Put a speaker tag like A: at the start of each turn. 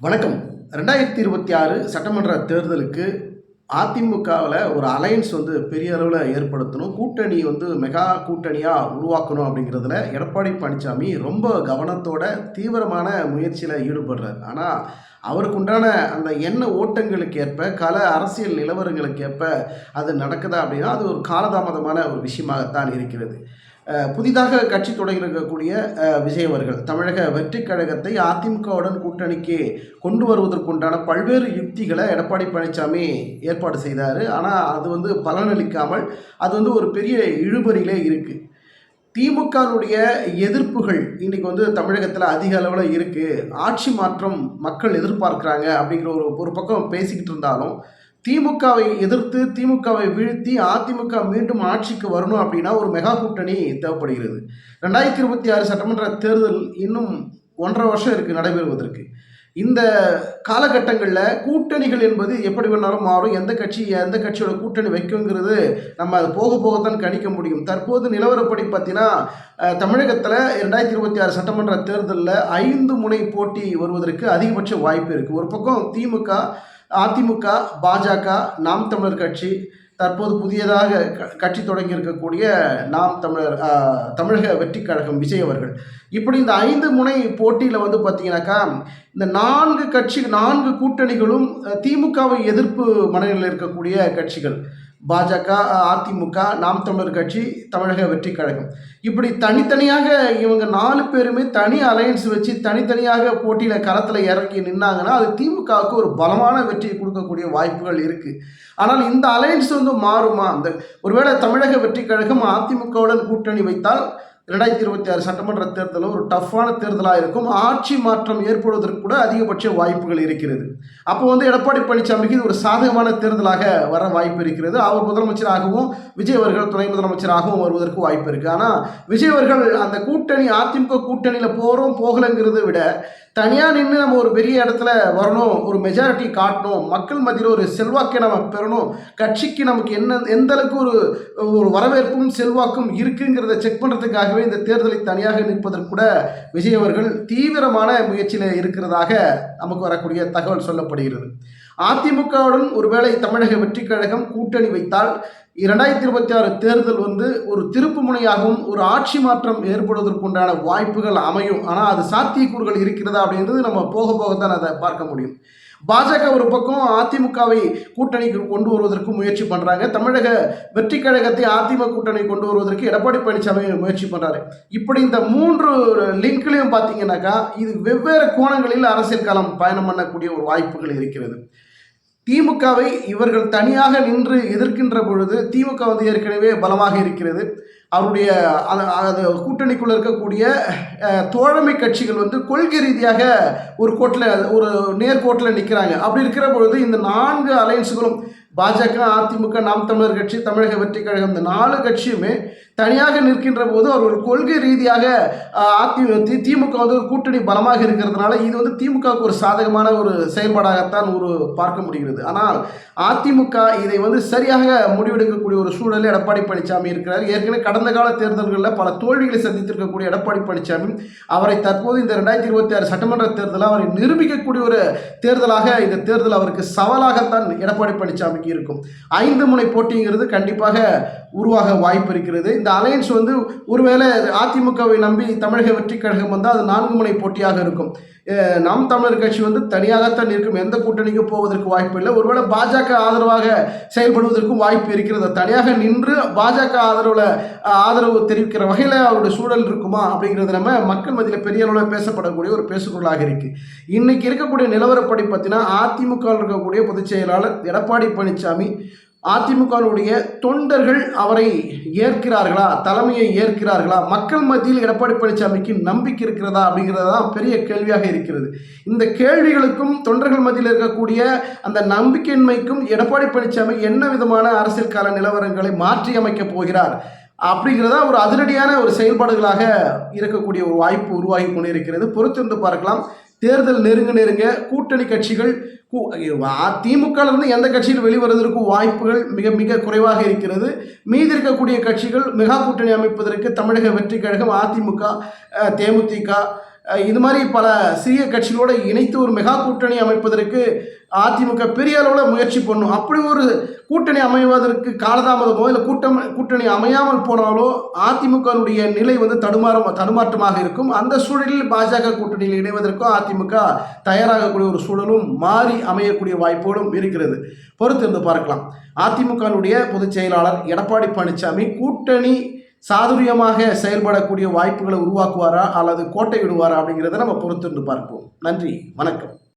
A: வணக்கம். ரெண்டாயிரத்தி இருபத்தி ஆறு சட்டமன்ற தேர்தலுக்கு அதிமுகவில் ஒரு அலையன்ஸ் வந்து பெரிய அளவில் ஏற்படுத்தணும். கூட்டணி வந்து மெகா கூட்டணியாக உருவாக்கணும் அப்படிங்கிறதுல எடப்பாடி பழனிசாமி ரொம்ப கவனத்தோட தீவிரமான முயற்சியில் ஈடுபடுறார். ஆனால் அவருக்குண்டான அந்த எண்ண ஓட்டங்களுக்கு ஏற்ப கல அரசியல் நிலவரங்களுக்கு ஏற்ப அது நடக்குதா அப்படின்னா அது ஒரு காலதாமதமான ஒரு விஷயமாகத்தான் இருக்கிறது. புதிதாக கட்சி தொடங்கியிருக்கக்கூடிய விஜய் அவர்கள் தமிழக வெற்றி கழகத்தை அதிமுகவுடன் கூட்டணிக்கு கொண்டு வருவதற்குண்டான பல்வேறு யுக்திகளை எடப்பாடி பழனிசாமி ஏற்பாடு செய்தார். ஆனால் அது வந்து பலனளிக்காமல் அது வந்து ஒரு பெரிய இழுபறியிலே இருக்குது திமுகவுடைய எதிர்ப்புகள் இன்றைக்கி வந்து தமிழகத்தில் அதிக அளவில் இருக்குது ஆட்சி மாற்றம் மக்கள் எதிர்பார்க்குறாங்க அப்படிங்கிற ஒரு ஒரு பக்கம் பேசிக்கிட்டு இருந்தாலும் திமுகவை எதிர்த்து திமுகவை வீழ்த்தி அதிமுக மீண்டும் ஆட்சிக்கு வரணும் அப்படின்னா ஒரு மெகா கூட்டணி தேவைப்படுகிறது. ரெண்டாயிரத்தி இருபத்தி ஆறு சட்டமன்ற தேர்தல் இன்னும் ஒன்றரை வருஷம் இருக்குது நடைபெறுவதற்கு. இந்த காலகட்டங்களில் கூட்டணிகள் என்பது எப்படி வேணாலும் மாறும் எந்த கட்சி எந்த கட்சியோட கூட்டணி வைக்குங்கிறது நம்ம அது போக போகத்தான் கணிக்க முடியும். தற்போது நிலவரப்படி பார்த்தீங்கன்னா தமிழகத்தில் ரெண்டாயிரத்தி இருபத்தி ஆறு சட்டமன்ற தேர்தலில் ஐந்து முனை போட்டி வருவதற்கு அதிகபட்ச வாய்ப்பு இருக்குது ஒரு பக்கம் திமுக அதிமுக பாஜக நாம் தமிழர் கட்சி தற்போது புதியதாக க- கட்சி தொடங்கி இருக்கக்கூடிய நாம் தமிழர் தமிழக வெற்றி கழகம் விஜய் அவர்கள். இப்படி இந்த ஐந்து முனை போட்டியில் வந்து பார்த்தீங்கன்னாக்கா இந்த நான்கு கட்சி நான்கு கூட்டணிகளும் திமுகவை எதிர்ப்பு மனநிலையில் இருக்கக்கூடிய கட்சிகள். பாஜக அதிமுக நாம் தமிழர் கட்சி தமிழக வெற்றி கழகம். இப்படி தனித்தனியாக இவங்க நாலு பேருமே தனி அலையன்ஸ் வச்சு தனித்தனியாக போட்டியில் களத்தில் இறங்கி நின்னாங்கன்னா அது திமுகவுக்கு ஒரு பலமான வெற்றியை கொடுக்கக்கூடிய வாய்ப்புகள் இருக்குது ஆனால் இந்த அலையன்ஸ் வந்து மாறுமா? அந்த ஒருவேளை தமிழக வெற்றி கழகம் அதிமுகவுடன் கூட்டணி வைத்தால் ரெண்டாயிரத்தி இருபத்தி ஆறு சட்டமன்ற தேர்தலில் ஒரு டஃப்பான தேர்தலாக இருக்கும். ஆட்சி மாற்றம் ஏற்படுவதற்கு கூட அதிகபட்ச வாய்ப்புகள் இருக்கிறது. அப்போ வந்து எடப்பாடி பழனிசாமிக்கு இது ஒரு சாதகமான தேர்தலாக வர வாய்ப்பு இருக்கிறது. அவர் முதலமைச்சராகவும் விஜய் அவர்கள் துணை முதலமைச்சராகவும் வருவதற்கு வாய்ப்பு இருக்குது ஆனால் விஜய் அவர்கள் அந்த கூட்டணி அதிமுக கூட்டணியில் போகிறோம் போகலைங்கிறத விட தனியாக நின்று நம்ம ஒரு பெரிய இடத்துல வரணும் ஒரு மெஜாரிட்டி காட்டணும் மக்கள் மத்தியில் ஒரு செல்வாக்கை நம்ம பெறணும் கட்சிக்கு நமக்கு என்ன எந்த அளவுக்கு ஒரு ஒரு வரவேற்பும் செல்வாக்கும் இருக்குங்கிறத செக் பண்ணுறதுக்காகவே இந்த தேர்தலை தனியாக நிற்பதற்கு கூட விஜய் அவர்கள் தீவிரமான முயற்சியில் இருக்கிறதாக நமக்கு வரக்கூடிய தகவல் சொல்லப்படுகிறது. அதிமுகவுடன் ஒருவேளை தமிழக வெற்றி கழகம் கூட்டணி வைத்தால் இரண்டாயிரத்தி இருபத்தி ஆறு தேர்தல் வந்து ஒரு திருப்பு முனையாகவும் ஒரு ஆட்சி மாற்றம் ஏற்படுவதற்குண்டான வாய்ப்புகள் அமையும். ஆனால் அது சாத்தியக்கூறுகள் இருக்கிறதா அப்படின்றது நம்ம போக போக தான் அதை பார்க்க முடியும். பாஜக ஒரு பக்கம் அதிமுகவை கூட்டணிக்கு கொண்டு வருவதற்கு முயற்சி பண்ணுறாங்க தமிழக வெற்றி கழகத்தை அதிமுக கூட்டணி கொண்டு வருவதற்கு எடப்பாடி பழனிசாமி முயற்சி பண்ணுறாரு இப்படி இந்த மூன்று லிங்க்லையும் பார்த்தீங்கன்னாக்கா இது வெவ்வேறு கோணங்களில் அரசியல் காலம் பயணம் பண்ணக்கூடிய ஒரு வாய்ப்புகள் இருக்கிறது. திமுகவை இவர்கள் தனியாக நின்று எதிர்க்கின்ற பொழுது திமுக வந்து ஏற்கனவே பலமாக இருக்கிறது. அவருடைய அந்த- கூட்டணிக்குள்ளே இருக்கக்கூடிய தோழமை கட்சிகள் வந்து கொள்கை ரீதியாக ஒரு கோட்டில் ஒரு நேர்கோட்டில் நிற்கிறாங்க அப்படி இருக்கிற பொழுது இந்த நான்கு அலையன்ஸுகளும் பாஜக அதிமுக நாம் தமிழர் கட்சி தமிழக வெற்றி கழகம் இந்த நாலு கட்சியுமே தனியாக நிற்கின்ற போது அவர் ஒரு கொள்கை ரீதியாக அதிமுக அதி தி- திமுக வந்து ஒரு கூட்டணி பலமாக இருக்கிறதுனால இது வந்து திமுகவுக்கு ஒரு சாதகமான ஒரு செயல்பாடாகத்தான் ஒரு பார்க்க முடிகிறது. ஆனால் அதிமுக இதை வந்து சரியாக முடிவெடுக்கக்கூடிய ஒரு சூழலில் எடப்பாடி பழனிசாமி இருக்கிறார். ஏற்கனவே கடந்த கால தேர்தல்களில் பல தோல்விகளை சந்தித்திருக்கக்கூடிய எடப்பாடி பழனிசாமி அவரை தற்போது இந்த ரெண்டாயிரத்தி இருபத்தி ஆறு சட்டமன்ற தேர்தலில் அவரை நிரூபிக்கக்கூடிய ஒரு தேர்தலாக இந்த தேர்தல் அவருக்கு சவாலாகத்தான் எடப்பாடி பழனிசாமிக்கு இருக்கும். ஐந்து முனை போட்டிங்கிறது கண்டிப்பாக உருவாக வாய்ப்பு இருக்கிறது. இந்த அலையன்ஸ் வந்து ஒருவேளை அதிமுகவை நம்பி தமிழக வெற்றி கழகம் வந்தால் அது நான்கு முனை போட்டியாக இருக்கும். நாம் தமிழர் கட்சி வந்து தனியாகத்தான் இருக்கும். எந்த கூட்டணிக்கும் போவதற்கு வாய்ப்பு இல்லை. ஒருவேளை பாஜக ஆதரவாக செயல்படுவதற்கும் வாய்ப்பு இருக்கிறது. தனியாக நின்று பாஜக ஆதரவில் ஆதரவு தெரிவிக்கிற வகையில் அவருடைய சூழல் இருக்குமா அப்படிங்கிறது நம்ம மக்கள் மத்தியில் பெரிய அளவில் பேசப்படக்கூடிய ஒரு பேசுபொருளாக இருக்கு. இன்னைக்கு இருக்கக்கூடிய நிலவரப்படி பார்த்தீங்கன்னா அதிமுக இருக்கக்கூடிய பொதுச் செயலாளர் எடப்பாடி பழனிசாமி அதிமுகவுடைய தொண்டர்கள் அவரை ஏற்கிறார்களா? தலைமையை ஏற்கிறார்களா? மக்கள் மத்தியில் எடப்பாடி பழனிசாமிக்கு நம்பிக்கை இருக்கிறதா அப்படிங்கிறது தான் பெரிய கேள்வியாக இருக்கிறது. இந்த கேள்விகளுக்கும் தொண்டர்கள் மத்தியில் இருக்கக்கூடிய அந்த நம்பிக்கையின்மைக்கும் எடப்பாடி பழனிசாமி என்ன விதமான அரசியல் கால நிலவரங்களை மாற்றி அமைக்கப் போகிறார் அப்படிங்கிறதா ஒரு அதிரடியான ஒரு செயல்பாடுகளாக இருக்கக்கூடிய ஒரு வாய்ப்பு உருவாகி கொண்டிருக்கிறது. பொறுத்திருந்து பார்க்கலாம். தேர்தல் நெருங்க நெருங்க கூட்டணி கட்சிகள் திமுக எந்த கட்சியில் வெளிவருவதற்கும் வாய்ப்புகள் மிக மிக குறைவாக இருக்கிறது. மீதி இருக்கக்கூடிய கட்சிகள் மெகா கூட்டணி அமைப்பதற்கு தமிழக வெற்றி கழகம் அதிமுக தேமுதிக இது மாதிரி பல சிறிய கட்சிகளோடு இணைத்து ஒரு மெகா கூட்டணி அமைப்பதற்கு அதிமுக பெரிய அளவில் முயற்சி பண்ணும். அப்படி ஒரு கூட்டணி அமைவதற்கு காலதாமதமோ இல்லை கூட்டம் கூட்டணி அமையாமல் போனாலோ அதிமுகனுடைய நிலை வந்து தடுமாறும் தடுமாற்றமாக இருக்கும். அந்த சூழலில் பாஜக கூட்டணியில் இணைவதற்கும் அதிமுக தயாராகக்கூடிய ஒரு சூழலும் மாறி அமையக்கூடிய வாய்ப்புகளும் இருக்கிறது. பொறுத்து இருந்து பார்க்கலாம். அதிமுகனுடைய பொதுச் செயலாளர் எடப்பாடி பழனிசாமி கூட்டணி சாதுரியமாக செயல்படக்கூடிய வாய்ப்புகளை உருவாக்குவாரா அல்லது கோட்டை விடுவாரா அப்படிங்கிறத நம்ம பொறுத்திருந்து பார்ப்போம். நன்றி வணக்கம்.